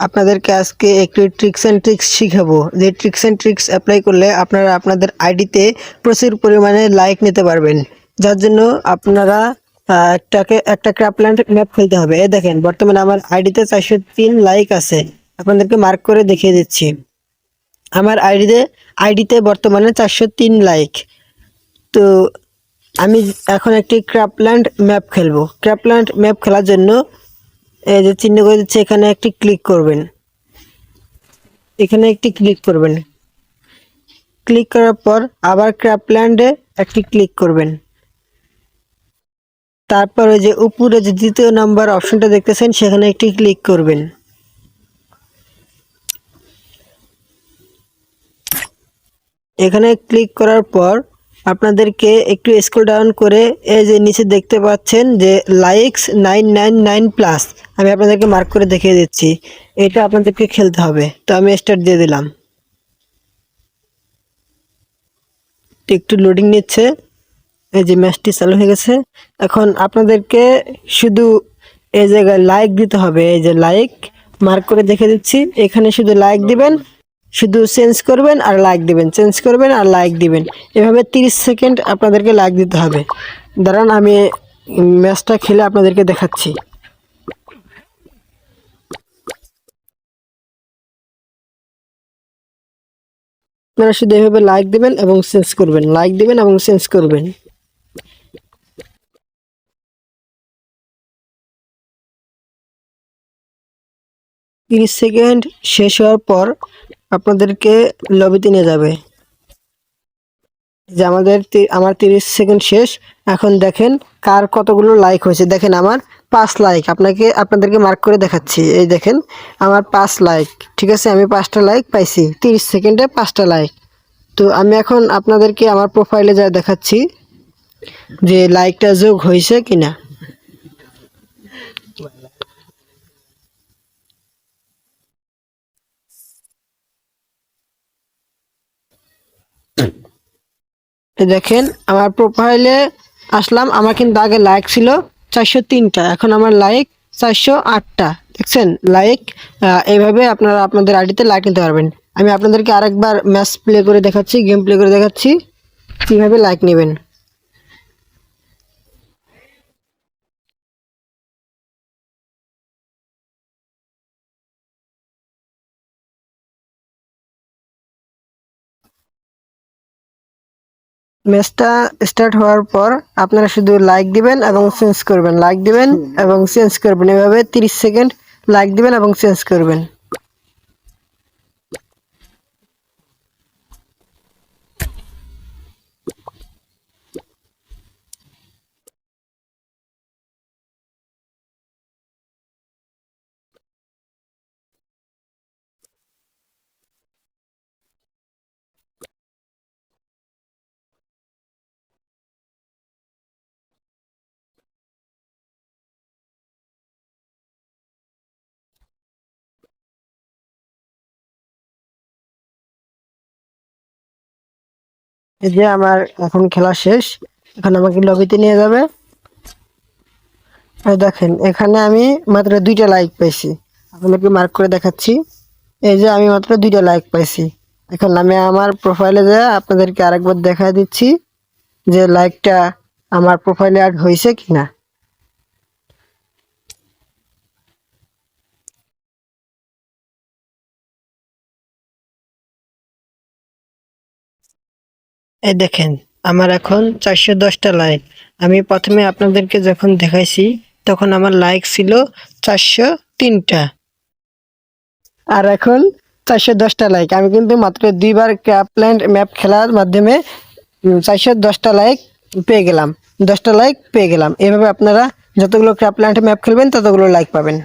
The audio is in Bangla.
আপনাদেরকে আজকে একটি ট্রিক্স অ্যান্ড ট্রিক্স শিখাবো। যে ট্রিক্স অ্যান্ড ট্রিক্স অ্যাপ্লাই করলে আপনারা আপনাদের আইডিতে প্রচুর পরিমাণে লাইক নিতে পারবেন। যার জন্য আপনারা একটাকে, একটা ক্রাপল্যান্ড ম্যাপ খেলতে হবে। এ দেখেন, বর্তমানে আমার আইডিতে চারশো তিন লাইক আছে। আপনাদেরকে মার্ক করে দেখিয়ে দিচ্ছি। আমার আইডিতে আইডিতে বর্তমানে চারশো তিন লাইক তো আমি এখন একটি ক্রাপল্যান্ড ম্যাপ খেলব। ক্রাপল্যান্ড ম্যাপ খেলার জন্য এই যে চিহ্ন করে দিচ্ছে, এখানে একটি ক্লিক করবেন। এখানে একটি ক্লিক করবেন। ক্লিক করার পর আবার ক্রাপল্যান্ডে একটি ক্লিক করবেন। তারপর ওই যে উপরে যে দ্বিতীয় নাম্বার অপশনটা দেখতেছেন, সেখানে একটি ক্লিক করবেন। এখানে ক্লিক করার পর আপনাদেরকে একটু স্ক্রল ডাউন করে এই যে নিচে দেখতে পাচ্ছেন যে likes nine nine nine plus আমি আপনাদেরকে মার্ক করে দেখিয়ে দিচ্ছি। এটা আপনাদেরকে খেলতে হবে। তো আমি স্টার্ট দিয়ে দিলাম। একটু লোডিং নিচ্ছে। এই যে ম্যাচটি চালু হয়ে গেছে। এখন আপনাদেরকে শুধু এই জায়গায় লাইক দিতে হবে। এই যে লাইক মার্ক করে দেখে দিচ্ছি। এখানে শুধু লাইক দিবেন। শুধু চেঞ্জ করবেন আর লাইক দিবেন চেঞ্জ করবেন আর লাইক দিবেন। এভাবে তিরিশ সেকেন্ড আপনাদেরকে লাইক দিতে হবে। দাঁড়ান, আমি ম্যাচটা খেলে আপনাদেরকে দেখাচ্ছি। আপনারা শুধু এভাবে লাইক দিবেন এবং চেঞ্জ করবেন। লাইক দিবেন এবং চেঞ্জ করবেন। তিরিশ সেকেন্ড শেষ হওয়ার পর আপনাদেরকে লবিতে নিয়ে যাবে। যে আমাদের আমার তিরিশ সেকেন্ড শেষ। এখন দেখেন কার কতগুলো লাইক হয়েছে। দেখেন আমার পাঁচ লাইক আপনাকে, আপনাদেরকে মার্ক করে দেখাচ্ছি। এই দেখেন আমার পাঁচ লাইক ঠিক আছে? আমি পাঁচটা লাইক পাইছি। তিরিশ সেকেন্ডে পাঁচটা লাইক তো আমি এখন আপনাদেরকে আমার প্রোফাইলে যা দেখাচ্ছি যে লাইকটা যোগ হয়েছে কিনা। দেখেন, আমার প্রোফাইলে আসলাম, আমার কিন্তু আগে লাইক ছিল চারশো তিনটা, এখন আমার লাইক চারশো আটটা। দেখছেন? লাইক এইভাবে আপনারা আপনাদের আইডিতে লাইক নিতে পারবেন। আমি আপনাদেরকে আরেকবার ম্যাচ প্লে করে দেখাচ্ছি গেম প্লে করে দেখাচ্ছি। কীভাবে লাইক নেবেন? ম্যাচটা স্টার্ট হওয়ার পর আপনারা শুধু লাইক দিবেন এবং চেঞ্জ করবেন। লাইক দিবেন এবং চেঞ্জ করবেন। এভাবে তিরিশ সেকেন্ড লাইক দিবেন এবং চেঞ্জ করবেন। এই যে আমার এখন খেলা শেষ, এখন আমাকে লবিতে নিয়ে যাবে। দেখেন, এখানে আমি মাত্র দুইটা লাইক পাইছি। আপনাকে মার্ক করে দেখাচ্ছি। এই যে আমি মাত্র দুইটা লাইক পাইছি। এখন আমি আমার প্রোফাইলে যা আপনাদেরকে আরেকবার দেখা দিচ্ছি যে লাইকটা আমার প্রোফাইলে অ্যাড হয়েছে কিনা। এই দেখেন, আমার এখন চারশো দশটা লাইক। আমি প্রথমে আপনাদেরকে যখন দেখাইছি, তখন আমার লাইক ছিল চারশো তিনটা। আর এখন চারশো দশটা লাইক। আমি কিন্তু মাত্র দুইবার ক্যাপল্যান্ড ম্যাপ খেলার মাধ্যমে চারশো দশটা লাইক পেয়ে গেলাম। দশটা লাইক পেয়ে গেলাম। এভাবে আপনারা যতগুলো ক্যাপল্যান্ড ম্যাপ খেলবেন, ততগুলো লাইক পাবেন।